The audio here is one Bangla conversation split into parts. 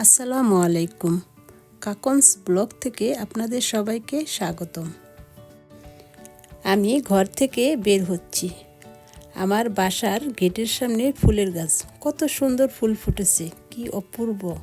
আসসালামু আলাইকুম। কাকন্স ব্লগ থেকে আপনাদের সবাইকে স্বাগতম। আমি ঘর থেকে বের হচ্ছি। আমার বাসার গেটের সামনে ফুলের গাছ। কত সুন্দর ফুল ফুটেছে। কি অপূর্ব।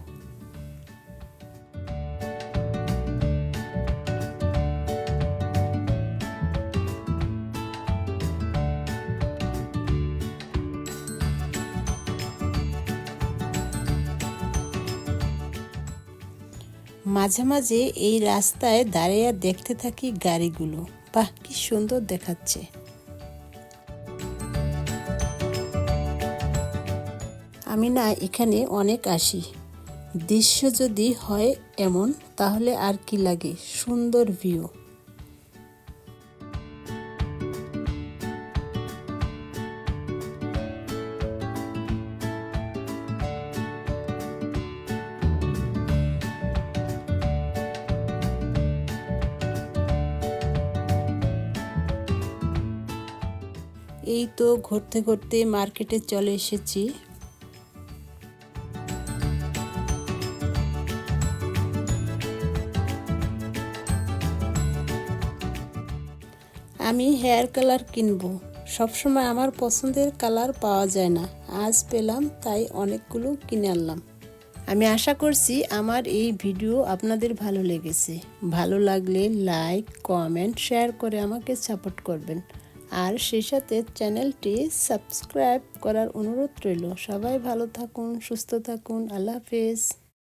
মাঝে মাঝে এই রাস্তায় দাঁড়িয়ে দেখতে থাকি গাড়িগুলো। বাহ, কি সুন্দর দেখাচ্ছে। আমি না এখানে অনেক আসি। দৃশ্য যদি হয় এমন, তাহলে আর কি লাগে? সুন্দর ভিউ এই তো ঘুরতে ঘুরতে মার্কেটে চলে এসেছি। আমি হেয়ার কালার কিনবো। সবসময় আমার পছন্দের কালার পাওয়া যায় না। আজ পেলাম, তাই অনেকগুলো কিনে আনলাম। আমি আশা করছি আমার এই ভিডিও আপনাদের ভালো লেগেছে। ভালো লাগলে লাইক, কমেন্ট, শেয়ার করে আমাকে সাপোর্ট করবেন। আর সেই সাথে চ্যানেলটি সাবস্ক্রাইব করার অনুরোধ রইল। সবাই ভালো থাকুন, সুস্থ থাকুন। আল্লাহ হাফেজ।